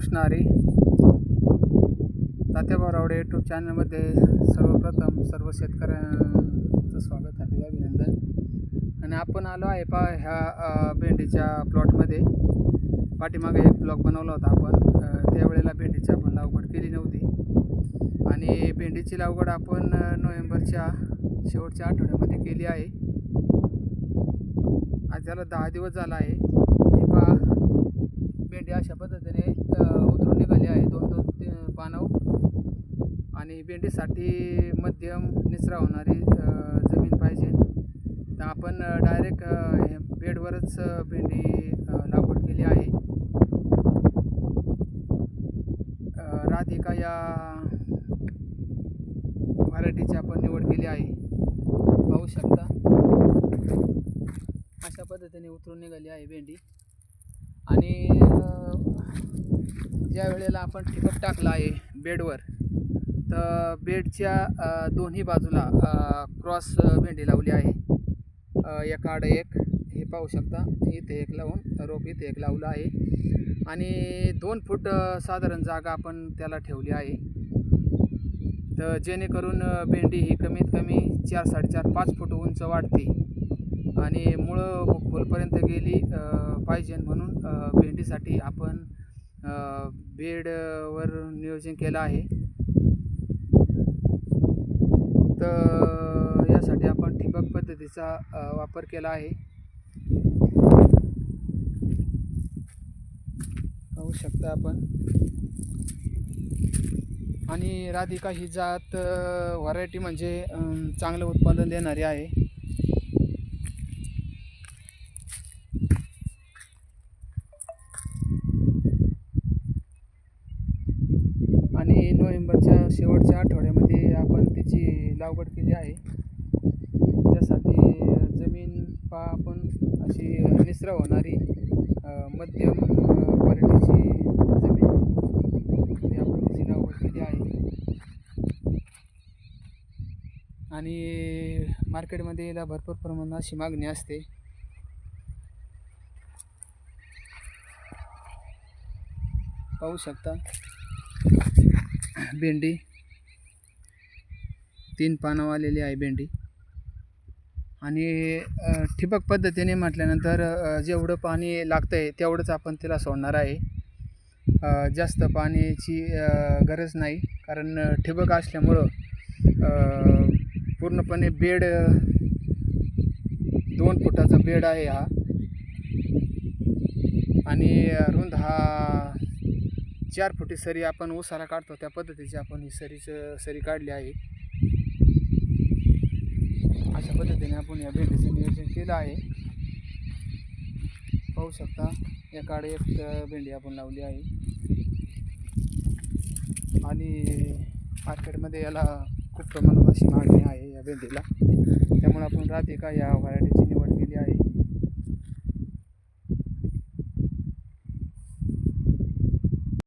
Krishna Hari. Tatya Rawade YouTube चॅनलमध्ये सर्वप्रथम सर्व शेतकऱ्यांचं स्वागत हार्दिक अभिनंदन. आणि आपण आलो आहे पा ह्या भेंडीच्या प्लॉटमध्ये पाठीमागे एक ब्लॉग बनवला होता आपण. त्यावेळेला भेंडीची आपण लागवड केली नव्हती. आणि भेंडीची लागवड आपण नोव्हेंबरच्या शेवटच्या आठवड्यामध्ये केली आहे. आज त्याला दहा दिवस झाला आहे. भेंडी अशा पद्धतीने उतरून निघाली आहे दोन दोन तीन पानाव आणि भेंडीसाठी मध्यम निचरा होणारी जमीन पाहिजे. तर आपण डायरेक्ट बेडवरच भेंडी लागवड केली आहे. राधिका या व्हरायटीची आपण निवड केली आहे. पाहू शकता. अशा पद्धतीने उतरून निघाली आहे भेंडी आणि अ, ज्या वेळेला आपण ठिबक टाकला आहे बेडवर तर बेडच्या दोन्ही बाजूला क्रॉस भेंडी लावली आहे. एक आड एक हे पाहू शकता इथे एक लावून रोप इथे एक लावलं आहे. आणि दोन फूट साधारण जागा आपण त्याला ठेवली आहे. तर जेणेकरून भेंडी ही कमीत कमी चार साडेचार पाच फूट उंच वाढते. आणि मुळं खोलपर्यंत गेली पाहिजे म्हणून भेंडीसाठी आपण बेडवर नियोजन केलं आहे. तर यासाठी आपण ठिबक पद्धतीचा वापर केला आहे. पाहू शकता आपण. आणि राधिका ही जात व्हरायटी म्हणजे चांगलं उत्पादन देणारी आहे आणि नोव्हेंबरच्या शेवटच्या आठवड्यामध्ये आपण त्याची लागवड केली आहे. त्यासाठी जमीन पा आपण अशी निसरा होणारी मध्यम क्वालिटीची जमीन आपण त्याची लागवड केली आहे. आणि मार्केटमध्ये याला भरपूर प्रमाणात अशी मागणी असते. पाहू शकता. भेंडी. तीन पानं आलेली आहे भेंडी. आणि ठिबक पद्धतीने म्हटल्यानंतर जेवढं पाणी लागतं आहे तेवढंच आपण तिला सोडणार आहे. जास्त पाण्याची गरज नाही. कारण ठिबक असल्यामुळं पूर्णपणे बेड दोन फुटाचा बेड आहे हा. आणि रुंद हा चार फुटी सरी आपण उसाला काढतो त्या पद्धतीची आपण ही सरीचं सरी काढली आहे. अशा पद्धतीने आपण या भेंडीचं नियोजन केलं आहे. पाहू शकता या एकाडे एक भेंडी आपण लावली आहे. आणि मार्केटमध्ये याला खूप प्रमाणात अशी मागणी आहे या भेंडीला. त्यामुळे आपण राहते का या व्हरायटीची?